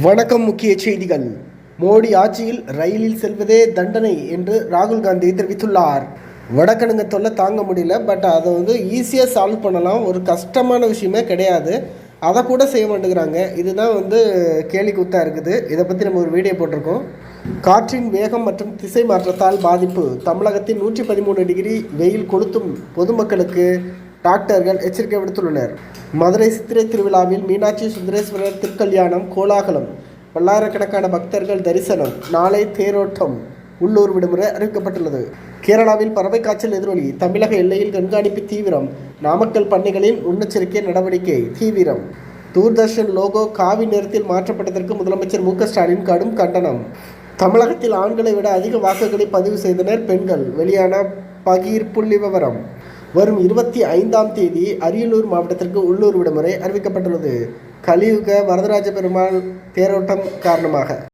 வணக்கம் முக்கிய செய்திகள். மோடி ஆட்சியில் ரயிலில் செல்வதே தண்டனை என்று ராகுல் காந்தி தெரிவித்துள்ளார். வடக்கணுங்க தொல்லை தாங்க முடியல பட் அதை வந்து ஈஸியாக சால்வ் பண்ணலாம். ஒரு கஷ்டமான விஷயமே கிடையாது. அதை கூட செய்ய மாட்டேங்கிறாங்க. இதுதான் வந்து கேலி கூத்தா இருக்குது. இதை பற்றி நம்ம ஒரு வீடியோ போட்டிருக்கோம். காற்றின் வேகம் மற்றும் திசை மாற்றத்தால் பாதிப்பு. தமிழகத்தில் நூற்றி பதிமூணு டிகிரி வெயில் கொளுத்தும் பொதுமக்களுக்கு டாக்டர்கள் எச்சரிக்கை விடுத்துள்ளனர். மதுரை சித்திரை திருவிழாவில் மீனாட்சி சுந்தரேஸ்வரர் திருக்கல்யாணம் கோலாகலம் பல்லாயிரக்கணக்கான பக்தர்கள் தரிசனம் நாளை தேரோட்டம் உள்ளூர் விடுமுறை அறிவிக்கப்பட்டுள்ளது. கேரளாவில் பறவை காய்ச்சல் எதிரொலி தமிழக எல்லையில் கண்காணிப்பு தீவிரம் நாமக்கல் பண்ணைகளில் முன்னெச்சரிக்கை நடவடிக்கை தீவிரம். தூர்தர்ஷன் லோகோ காவி நிறத்தில் மாற்றப்பட்டதற்கு முதலமைச்சர் மு க ஸ்டாலின் கடும் கண்டனம். தமிழகத்தில் ஆண்களை விட அதிக வாக்குகளை பதிவு செய்தனர் பெண்கள். வெளியான பகீர் புள்ளி விவரம் வரும் இருபத்தி ஐந்தாம் தேதி அரியலூர் மாவட்டத்திற்கு உள்ளூர் விடுமுறை அறிவிக்கப்பட்டுள்ளது. கலியுக வரதராஜ பெருமாள் தேரோட்டம் காரணமாக.